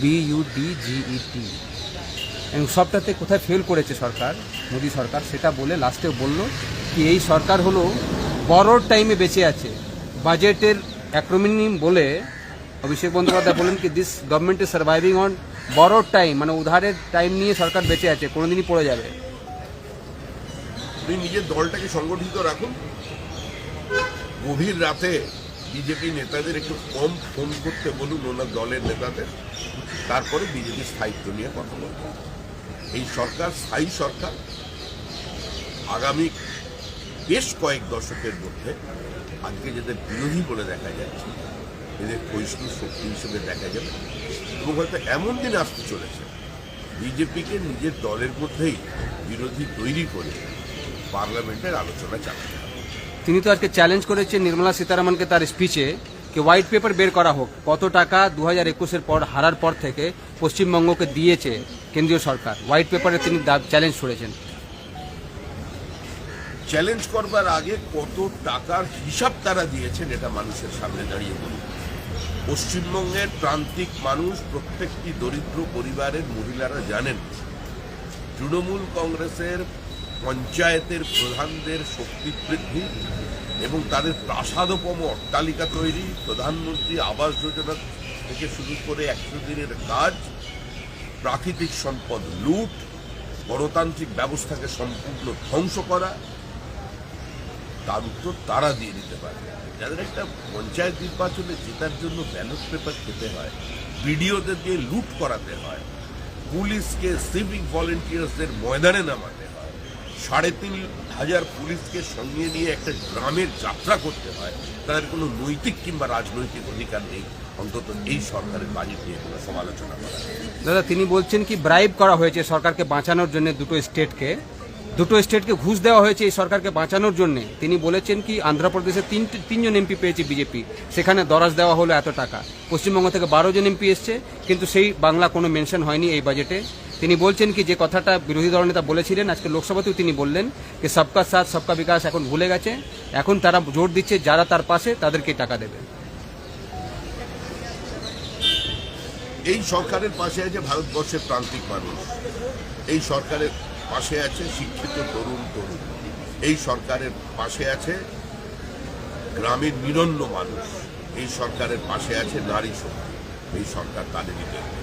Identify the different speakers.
Speaker 1: B U D GET এবং সবটাতে কোথায় fail করেছে সরকার, মোদী সরকার, সেটা বলে লাস্টে বলল কি এই সরকার হলো বড়োর টাইমে বেঁচে আছে। বাজেটের অ্যাক্রোমিনিম বলে অভিষেক বন্দ্যোপাধ্যায় বলেন কি this government is surviving on বড়োর time মানে উধারের টাইম নিয়ে সরকার বেঁচে আছে, কোনোদিনই পড়ে যাবে।
Speaker 2: নিজের দলটাকে সংগঠিত রাখুন গভীর রাতে বিজেপি নেতাদের একটু কম ফোন করতে বলুন ওনার দলের নেতাদের। তারপরে বিজেপি স্থায়িত্ব নিয়ে কথা বলুন এই সরকার, স্থায়ী সরকার, আগামী বেশ কয়েক দশকের মধ্যে আজকে যাদের বিরোধী বলে দেখা যাচ্ছে, এদের ক্ষয়িষ্ণু শক্তি হিসেবে দেখা যাবে। এবং হয়তো এমন দিন আসতে চলেছে, বিজেপিকে নিজের দলের মধ্যেই বিরোধী তৈরি করে পার্লামেন্টের আলোচনা চালাতে হবে।
Speaker 1: তিনি তো আজকে চ্যালেঞ্জ করেছেন নির্মলা সীতারামনকে তার স্পিচে কি হোয়াইট পেপার বের করা হোক, কত টাকা দু হাজার একুশের পর হারার পর থেকে পশ্চিমবঙ্গকে দিয়েছে কেন্দ্রীয় সরকার। হোয়াইট পেপারে তিনি চ্যালেঞ্জ করেছেন।
Speaker 2: চ্যালেঞ্জ করবার আগে কত টাকার হিসাব তারা দিয়েছেন এটা মানুষের সামনে দাঁড়িয়ে বলুন। পশ্চিমবঙ্গের প্রান্তিক মানুষ, প্রত্যেকটি দরিদ্র পরিবারের মহিলারা জানেন, তৃণমূল কংগ্রেসের পঞ্চায়েতের প্রধানদের শক্তি বৃদ্ধি এবং তাদের প্রাসাদোপম অট্টালিকা তৈরি, প্রধানমন্ত্রী আবাস যোজনা থেকে শুরু করে একশো দিনের কাজ, প্রাকৃতিক সম্পদ লুট, গণতান্ত্রিক ব্যবস্থাকে সম্পূর্ণ ধ্বংস করা, তার উত্তর তারা দিয়ে দিতে পারে। যাদের একটা পঞ্চায়েত নির্বাচনে জেতার জন্য ব্যালট পেপার খেতে হয় বিডিওদের দিয়ে লুট করাতে হয়, পুলিশকে, সিভিক ভলেন্টিয়ার্সদের ময়দানে নামাতে সাড়ে তিন হাজার পুলিশকে সঙ্গে নিয়ে একটা গ্রামের যাত্রা করতে হয়, তাদের কোনো নৈতিক কিংবা রাজনৈতিক অধিকার নেই। অন্তত এই সরকারের বাজেট নিয়ে কোনো সমালোচনা করা।
Speaker 1: দাদা, তিনি বলছেন কি ব্রাইব করা হয়েছে সরকারকে বাঁচানোর জন্য দুটো স্টেটকে দুটো স্টেটকে ঘুষ দেওয়া হয়েছে এই সরকারকে বাঁচানোর জন্য। তিনি বলেছেন কি অন্ধ্রপ্রদেশে তিন, তিনজন এমপি পেয়েছে বিজেপি। সেখানে দরাজ দেওয়া হলো এত টাকা। পশ্চিমবঙ্গ থেকে বারো জন এমপি এসছে, কিন্তু সেই বাংলা কোনো মেনশন হয়নি এই বাজেটে তিনি বলছেন কি, যে কথাটা বিরোধী দলনেতা বলেছিলেন, আজকে লোকসভাতেও তিনি বললেন যে সবকা সাথ, সবকা বিকাশ এখন ভুলে গেছে। এখন তারা জোর দিচ্ছে, যারা তার পাশে তাদেরকে টাকা দেবে।
Speaker 2: এই সরকারের পাশে আছে ভারতবর্ষের প্রান্তিক মানুষ। এই সরকারের পাশে আছে শিক্ষিত তরুণ তরুণ। এই সরকারের পাশে আছে গ্রামের নিরন্ন মানুষ। এই সরকারের পাশে আছে নারী শক্তি। এই সরকার তাদেরই দেখবে